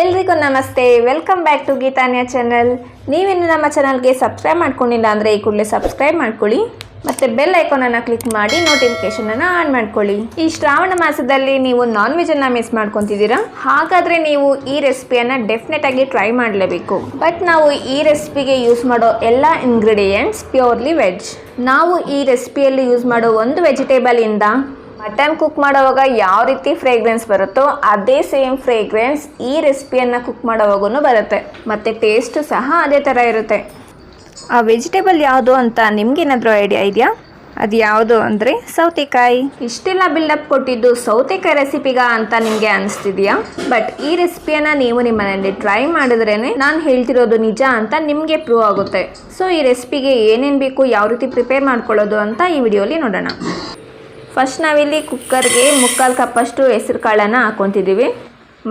ಎಲ್ರಿಗೂ ನಮಸ್ತೆ. Welcome back to Geetanya channel ನೀವಿನ್ನು ನಮ್ಮ ಚಾನಲ್ಗೆ ಸಬ್ಸ್ಕ್ರೈಬ್ ಮಾಡ್ಕೊಂಡಿಲ್ಲ ಅಂದರೆ ಈ ಕೂಡಲೇ ಸಬ್ಸ್ಕ್ರೈಬ್ ಮಾಡ್ಕೊಳ್ಳಿ. ಮತ್ತು ಬೆಲ್ ಐಕಾನನ್ನು ಕ್ಲಿಕ್ ಮಾಡಿ ನೋಟಿಫಿಕೇಷನನ್ನು ಆನ್ ಮಾಡ್ಕೊಳ್ಳಿ. ಈ ಶ್ರಾವಣ ಮಾಸದಲ್ಲಿ ನೀವು ನಾನ್ ವೆಜನ್ನು ಮಿಸ್ ಮಾಡ್ಕೊತಿದ್ದೀರಾ? ಹಾಗಾದರೆ ನೀವು ಈ ರೆಸಿಪಿಯನ್ನು ಡೆಫಿನೆಟ್ ಆಗಿ ಟ್ರೈ ಮಾಡಲೇಬೇಕು. ಬಟ್ ನಾವು ಈ ರೆಸಿಪಿಗೆ ಯೂಸ್ ಮಾಡೋ ಎಲ್ಲ ಇಂಗ್ರೀಡಿಯೆಂಟ್ಸ್ ಪ್ಯೂರ್ಲಿ ವೆಜ್ ನಾವು ಈ ರೆಸಿಪಿಯಲ್ಲಿ ಯೂಸ್ ಮಾಡೋ ಒಂದು ವೆಜಿಟೇಬಲ್ ಇಂದ ಮಟನ್ ಕುಕ್ ಮಾಡುವಾಗ ಯಾವ ರೀತಿ ಫ್ರೇಗ್ರೆನ್ಸ್ ಬರುತ್ತೋ ಅದೇ ಸೇಮ್ ಫ್ರೇಗ್ರೆನ್ಸ್ ಈ ರೆಸಿಪಿಯನ್ನು ಕುಕ್ ಮಾಡೋವಾಗೂ ಬರುತ್ತೆ. ಮತ್ತು ಟೇಸ್ಟು ಸಹ ಅದೇ ಥರ ಇರುತ್ತೆ. ಆ ವೆಜಿಟೇಬಲ್ ಯಾವುದು ಅಂತ ನಿಮಗೇನಾದರೂ ಐಡಿಯಾ ಇದೆಯಾ? ಅದು ಯಾವುದು ಅಂದರೆ ಸೌತೆಕಾಯಿ. ಇಷ್ಟೆಲ್ಲ ಬಿಲ್ಡಪ್ ಕೊಟ್ಟಿದ್ದು ಸೌತೆಕಾಯಿ ರೆಸಿಪಿಗ ಅಂತ ನಿಮಗೆ ಅನಿಸ್ತಿದೆಯಾ? ಬಟ್ ಈ ರೆಸಿಪಿಯನ್ನು ನೀವು ನಿಮ್ಮ ಮನೆಯಲ್ಲಿ ಟ್ರೈ ಮಾಡಿದ್ರೇ ನಾನು ಹೇಳ್ತಿರೋದು ನಿಜ ಅಂತ ನಿಮಗೆ ಪ್ರೂವ್ ಆಗುತ್ತೆ. ಸೊ ಈ ರೆಸಿಪಿಗೆ ಏನೇನು ಬೇಕು, ಯಾವ ರೀತಿ ಪ್ರಿಪೇರ್ ಮಾಡ್ಕೊಳ್ಳೋದು ಅಂತ ಈ ವಿಡಿಯೋಲಿ ನೋಡೋಣ. ಫಸ್ಟ್ ನಾವಿಲ್ಲಿ ಕುಕ್ಕರ್ಗೆ ಮುಕ್ಕಾಲು ಕಪ್ಪಷ್ಟು ಹೆಸರು ಕಾಳನ್ನು ಹಾಕ್ಕೊತಿದ್ದೀವಿ.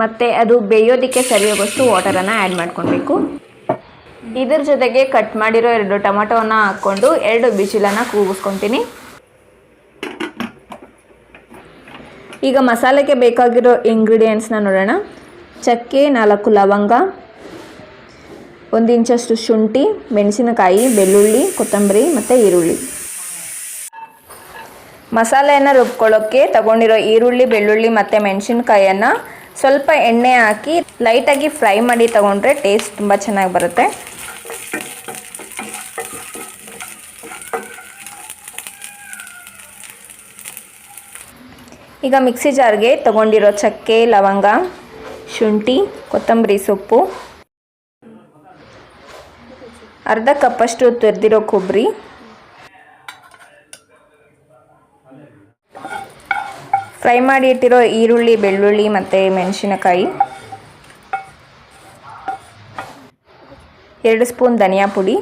ಮತ್ತು ಅದು ಬೇಯೋದಕ್ಕೆ ಸರಿಯಾಗೋಷ್ಟು ವಾಟರನ್ನು ಆ್ಯಡ್ ಮಾಡ್ಕೊಬೇಕು. ಇದ್ರ ಜೊತೆಗೆ ಕಟ್ ಮಾಡಿರೋ ಎರಡು ಟೊಮಟೋವನ್ನು ಹಾಕ್ಕೊಂಡು ಎರಡು ಬಿಸಿಲನ್ನು ಕೂಗಿಸ್ಕೊತೀನಿ. ಈಗ ಮಸಾಲೆಗೆ ಬೇಕಾಗಿರೋ ಇಂಗ್ರೀಡಿಯೆಂಟ್ಸ್ನ ನೋಡೋಣ. ಚಕ್ಕೆ, ನಾಲ್ಕು ಲವಂಗ, ಒಂದು ಇಂಚಷ್ಟು ಶುಂಠಿ, ಮೆಣಸಿನಕಾಯಿ, ಬೆಳ್ಳುಳ್ಳಿ, ಕೊತ್ತಂಬರಿ ಮತ್ತು ಈರುಳ್ಳಿ. ಮಸಾಲೆಯನ್ನು ರುಬ್ಕೊಳ್ಳೋಕ್ಕೆ ತಗೊಂಡಿರೋ ಈರುಳ್ಳಿ, ಬೆಳ್ಳುಳ್ಳಿ ಮತ್ತು ಮೆಣಸಿನ್ಕಾಯನ್ನು ಸ್ವಲ್ಪ ಎಣ್ಣೆ ಹಾಕಿ ಲೈಟಾಗಿ ಫ್ರೈ ಮಾಡಿ ತಗೊಂಡ್ರೆ ಟೇಸ್ಟ್ ತುಂಬ ಚೆನ್ನಾಗಿ ಬರುತ್ತೆ. ಈಗ ಮಿಕ್ಸಿ ಜಾರ್ಗೆ ತಗೊಂಡಿರೋ ಚಕ್ಕೆ, ಲವಂಗ, ಶುಂಠಿ, ಕೊತ್ತಂಬರಿ ಸೊಪ್ಪು, ಅರ್ಧ ಕಪ್ಪಷ್ಟು ತುರಿದಿರೋ ಕೊಬ್ಬರಿ ಫ್ರೈ ಮಾಡಿ ಇಟ್ಟಿರೋ ಈರುಳ್ಳಿ, ಬೆಳ್ಳುಳ್ಳಿ ಮತ್ತು ಮೆಣಸಿನಕಾಯಿ. ಎರಡು ಸ್ಪೂನ್ ಧನಿಯಾ ಪುಡಿ.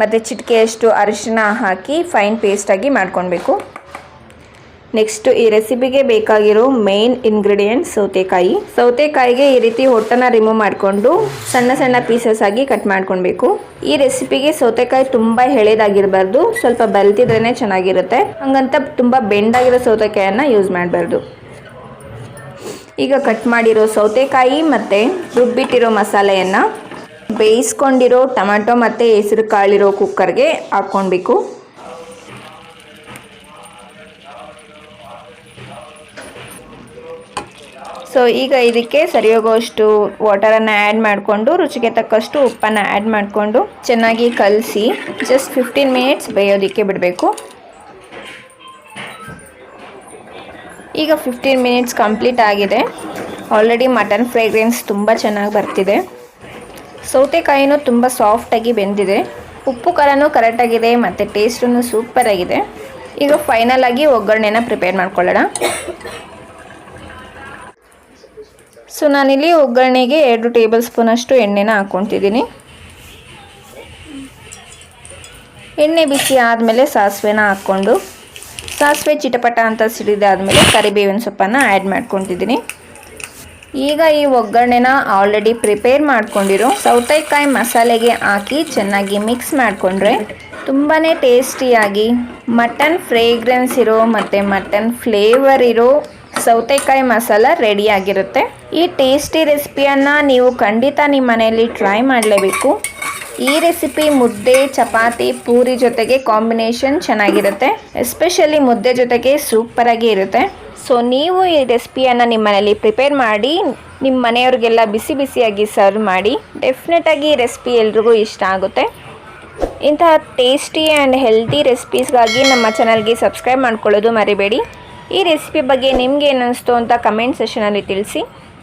ಮತ್ತು ಚಿಟಿಕೆಯಷ್ಟು ಅರಿಶಿನ ಹಾಕಿ ಫೈನ್ ಪೇಸ್ಟಾಗಿ ಮಾಡ್ಕೊಳ್ಬೇಕು ನೆಕ್ಸ್ಟು ಈ ರೆಸಿಪಿಗೆ ಬೇಕಾಗಿರೋ ಮೇನ್ ಇಂಗ್ರೀಡಿಯೆಂಟ್ ಸೌತೆಕಾಯಿ. ಸೌತೆಕಾಯಿಗೆ ಈ ರೀತಿ ಹೊಟ್ಟನ್ನು ರಿಮೂವ್ ಮಾಡಿಕೊಂಡು ಸಣ್ಣ ಸಣ್ಣ ಪೀಸಸ್ ಆಗಿ ಕಟ್ ಮಾಡ್ಕೊಳ್ಬೇಕು. ಈ ರೆಸಿಪಿಗೆ ಸೌತೆಕಾಯಿ ತುಂಬ ಎಳೆದಾಗಿರಬಾರ್ದು. ಸ್ವಲ್ಪ ಬಲ್ತಿದ್ರೇ ಚೆನ್ನಾಗಿರುತ್ತೆ. ಹಂಗಂತ ತುಂಬ ಬೆಂಡಾಗಿರೋ ಸೌತೆಕಾಯನ್ನ ಯೂಸ್ ಮಾಡಬಾರ್ದು. ಈಗ ಕಟ್ ಮಾಡಿರೋ ಸೌತೆಕಾಯಿ ಮತ್ತು ರುಬ್ಬಿಟ್ಟಿರೋ ಮಸಾಲೆಯನ್ನು ಬೇಯಿಸ್ಕೊಂಡಿರೋ ಟೊಮ್ಯಾಟೊ ಮತ್ತು ಹೆಸರು ಕಾಳಿರೋ ಕುಕ್ಕರ್ಗೆ ಹಾಕ್ಕೊಳ್ಬೇಕು. ಸೊ ಈಗ ಇದಕ್ಕೆ ಸರಿ ಹೋಗೋಷ್ಟು ವಾಟರನ್ನು ಆ್ಯಡ್ ಮಾಡಿಕೊಂಡು, ರುಚಿಗೆ ತಕ್ಕಷ್ಟು ಉಪ್ಪನ್ನು ಆ್ಯಡ್ ಮಾಡಿಕೊಂಡು, ಚೆನ್ನಾಗಿ ಕಲಸಿ ಜಸ್ಟ್ ಫಿಫ್ಟೀನ್ ಮಿನಿಟ್ಸ್ ಬೇಯೋದಕ್ಕೆ ಬಿಡಬೇಕು. ಈಗ ಫಿಫ್ಟೀನ್ ಮಿನಿಟ್ಸ್ ಕಂಪ್ಲೀಟ್ ಆಗಿದೆ. ಆಲ್ರೆಡಿ ಮಟನ್ ಫ್ರೇಗ್ರೆನ್ಸ್ ತುಂಬ ಚೆನ್ನಾಗಿ ಬರ್ತಿದೆ. ಸೌತೆಕಾಯಿನೂ ತುಂಬ ಸಾಫ್ಟಾಗಿ ಬೆಂದಿದೆ. ಉಪ್ಪು ಖಾರನೂ ಕರೆಕ್ಟಾಗಿದೆ ಮತ್ತು ಟೇಸ್ಟೂ ಸೂಪರಾಗಿದೆ ಈಗ ಫೈನಲ್ ಆಗಿ ಒಗ್ಗರಣೆನ ಪ್ರಿಪೇರ್ ಮಾಡ್ಕೊಳ್ಳೋಣ. ಸೊ ನಾನಿಲ್ಲಿ ಒಗ್ಗರಣೆಗೆ ಎರಡು ಟೇಬಲ್ ಸ್ಪೂನಷ್ಟು ಎಣ್ಣೆನ ಹಾಕ್ಕೊತಿದ್ದೀನಿ ಎಣ್ಣೆ ಬಿಸಿ ಆದಮೇಲೆ ಸಾಸಿವೆನ ಹಾಕ್ಕೊಂಡು, ಸಾಸಿವೆ ಚಿಟಪಟ ಅಂತ ಸಿಡಿದಾದಮೇಲೆ ಕರಿಬೇವಿನ ಸೊಪ್ಪನ್ನು ಆ್ಯಡ್ ಮಾಡ್ಕೊತಿದ್ದೀನಿ ಈಗ ಈ ಒಗ್ಗರಣೆನ ಆಲ್ರೆಡಿ ಪ್ರಿಪೇರ್ ಮಾಡ್ಕೊಂಡಿರೋ ಸೌತೆಕಾಯಿ ಮಸಾಲೆಗೆ ಹಾಕಿ ಚೆನ್ನಾಗಿ ಮಿಕ್ಸ್ ಮಾಡಿಕೊಂಡ್ರೆ ತುಂಬಾ ಟೇಸ್ಟಿಯಾಗಿ ಮಟನ್ ಫ್ರೇಗ್ರೆನ್ಸ್ ಇರೋ ಮತ್ತು ಮಟನ್ ಫ್ಲೇವರ್ ಇರೋ ಸೌತೆಕಾಯಿ ಮಸಾಲ ರೆಡಿಯಾಗಿರುತ್ತೆ ಈ ಟೇಸ್ಟಿ ರೆಸಿಪಿಯನ್ನು ನೀವು ಖಂಡಿತ ನಿಮ್ಮ ಮನೆಯಲ್ಲಿ ಟ್ರೈ ಮಾಡಲೇಬೇಕು. ಈ ರೆಸಿಪಿ ಮುದ್ದೆ, ಚಪಾತಿ, ಪೂರಿ ಜೊತೆಗೆ ಕಾಂಬಿನೇಷನ್ ಚೆನ್ನಾಗಿರುತ್ತೆ. ಎಸ್ಪೆಷಲಿ ಮುದ್ದೆ ಜೊತೆಗೆ ಸೂಪರಾಗಿ ಇರುತ್ತೆ. ಸೊ ನೀವು ಈ ರೆಸಿಪಿಯನ್ನು ನಿಮ್ಮ ಮನೆಯಲ್ಲಿ ಪ್ರಿಪೇರ್ ಮಾಡಿ ನಿಮ್ಮ ಮನೆಯವ್ರಿಗೆಲ್ಲ ಬಿಸಿ ಬಿಸಿಯಾಗಿ ಸರ್ವ್ ಮಾಡಿ ಡೆಫಿನೆಟಾಗಿ ಈ ರೆಸಿಪಿ ಎಲ್ರಿಗೂ ಇಷ್ಟ ಆಗುತ್ತೆ. ಇಂತಹ ಟೇಸ್ಟಿ ಆ್ಯಂಡ್ ಹೆಲ್ತಿ ರೆಸಿಪೀಸ್ಗಾಗಿ ನಮ್ಮ ಚಾನಲ್ಗೆ ಸಬ್ಸ್ಕ್ರೈಬ್ ಮಾಡ್ಕೊಳ್ಳೋದು ಮರಿಬೇಡಿ. ಈ ರೆಸಿಪಿ ಬಗ್ಗೆ ನಿಮಗೆ ಏನು ಅನಿಸ್ತು ಅಂತ ಕಮೆಂಟ್ ಸೆಷನಲ್ಲಿ ತಿಳಿಸಿ.